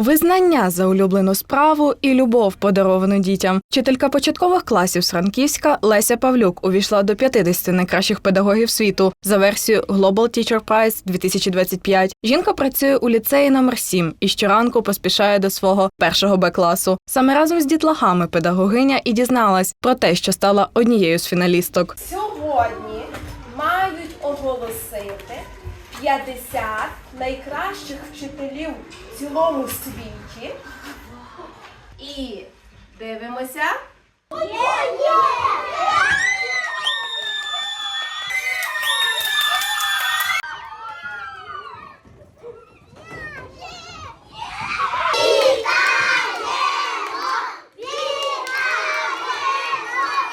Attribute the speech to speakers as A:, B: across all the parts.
A: Визнання за улюблену справу і любов, подаровану дітям. Вчителька початкових класів з Франківська Леся Павлюк увійшла до 50 найкращих педагогів світу за версією Global Teacher Prize 2025. Жінка працює у ліцеї номер 7 і щоранку поспішає до свого першого Б класу. Саме разом з дітлахами педагогиня і дізналась про те, що стала однією з фіналісток.
B: Сьогодні мають оголосити 50 найкращих вчителів в цілому світі. І дивимося.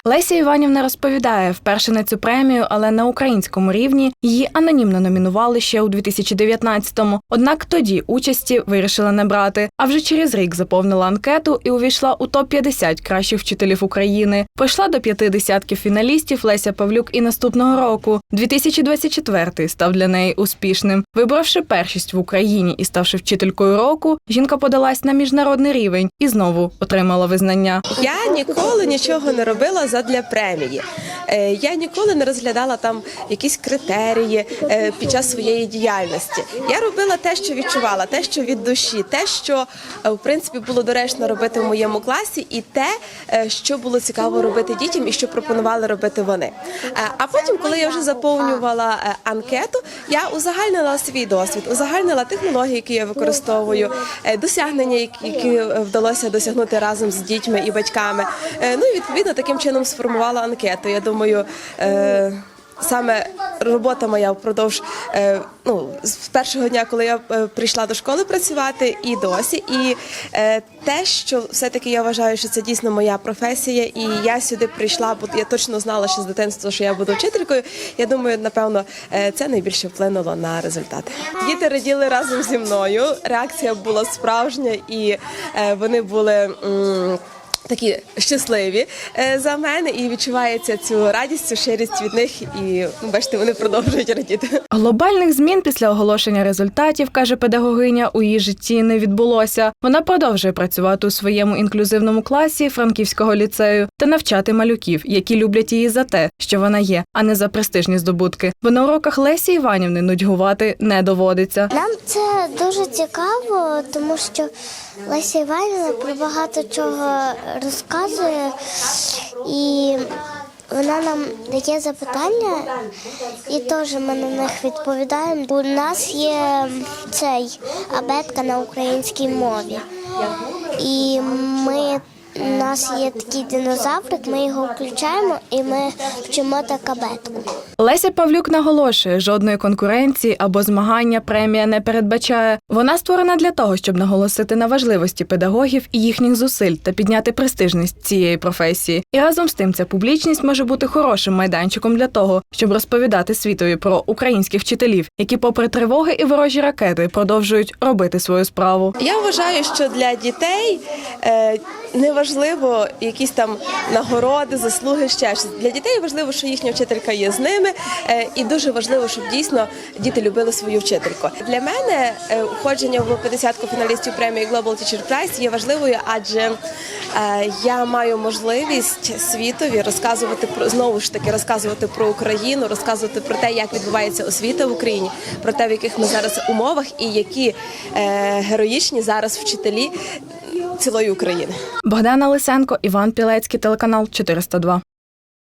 A: Леся Іванівна розповідає, вперше на цю премію, але на українському рівні її анонімно номінували ще у 2019-му. Однак тоді участі вирішила не брати. А вже через рік заповнила анкету і увійшла у топ 50 кращих вчителів України. Пройшла до п'яти десятків фіналістів Леся Павлюк і наступного року. 2024 став для неї успішним. Вибравши першість в Україні і ставши вчителькою року, жінка подалась на міжнародний рівень і знову отримала визнання.
C: Я ніколи нічого не робила задля премії. Е, Я ніколи не розглядала там якісь критерії е, під час своєї діяльності. Я робила те, що відчувала, те, що від душі, те, що е, в принципі було доречно робити в моєму класі, і те, що було цікаво робити дітям, і що пропонували робити вони. А потім, коли я вже заповнювала анкету, я узагальнила свій досвід, узагальнила технології, які я використовую, досягнення, які- вдалося досягнути разом з дітьми і батьками. Ну і відповідно таким чином сформувала анкету. Я думаю. е, Саме робота моя впродовж е, ну з першого дня, коли я е, прийшла до школи працювати, і досі, і е, те, що все-таки я вважаю, що це дійсно моя професія, і я сюди прийшла, бо я точно знала ще з дитинства, що я буду вчителькою. Я думаю, напевно, е, це найбільше вплинуло на результати. Діти раділи разом зі мною. Реакція була справжня, і е, вони були. м, Такі щасливі е, за мене і відчувається цю радість, цю щирість від них. І ну, бачите, вони продовжують радіти.
A: Глобальних змін після оголошення результатів, каже педагогиня, у її житті не відбулося. Вона продовжує працювати у своєму інклюзивному класі франківського ліцею та навчати малюків, які люблять її за те, що вона є, а не за престижні здобутки. Бо на уроках Лесі Іванівни нудьгувати не доводиться.
D: Нам це дуже цікаво, тому що Леся Іванівна про багато чого розказує, і вона нам дає запитання, і теж ми на них відповідаємо. У нас є цей абетка на українській мові. І ми у нас є такий динозаврик, ми його включаємо і ми вчимо так абетку.
A: Леся Павлюк наголошує, жодної конкуренції або змагання премія не передбачає. Вона створена для того, щоб наголосити на важливості педагогів і їхніх зусиль та підняти престижність цієї професії. І разом з тим ця публічність може бути хорошим майданчиком для того, щоб розповідати світові про українських вчителів, які, попри тривоги і ворожі ракети, продовжують робити свою справу.
C: Я вважаю, що для дітей е, не важливо якісь там нагороди, заслуги, ще щось. Для дітей важливо, що їхня вчителька є з ними, е, і дуже важливо, щоб дійсно діти любили свою вчительку. Для мене е, входження в 50 фіналістів премії Global Teacher Prize є важливою, адже е, я маю можливість світові розказувати про знову ж таки розказувати про Україну, розказувати про те, як відбувається освіта в Україні, про те, в яких ми зараз умовах і які героїчні зараз вчителі цілої України.
A: Богдана Лисенко, Іван Пілецький, телеканал 402.